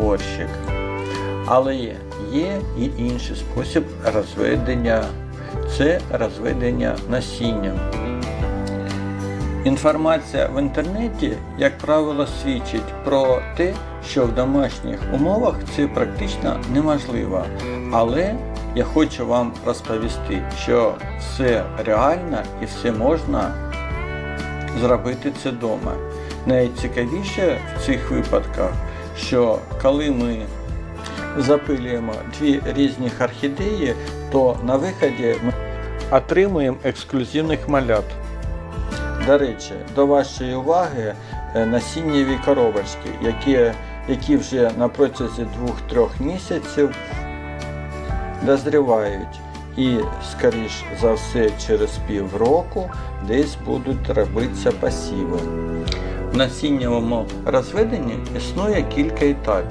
горщик. Але є, і інший спосіб розведення це розведення насінням. Інформація в інтернеті, як правило, свідчить про те, що в домашніх умовах це практично неможливо. Але я хочу вам розповісти, що все реально і все можна зробити це вдома. Найцікавіше в цих випадках, що коли ми запилюємо дві різні орхідеї, то на виході ми отримуємо ексклюзивних малят. До речі, до вашої уваги е, насіннєві коробочки, які, які вже на протязі 2-3 місяців дозрівають і, скоріш за все, через півроку десь будуть робитися посіви. Насіннєвому розведенні існує кілька етапів.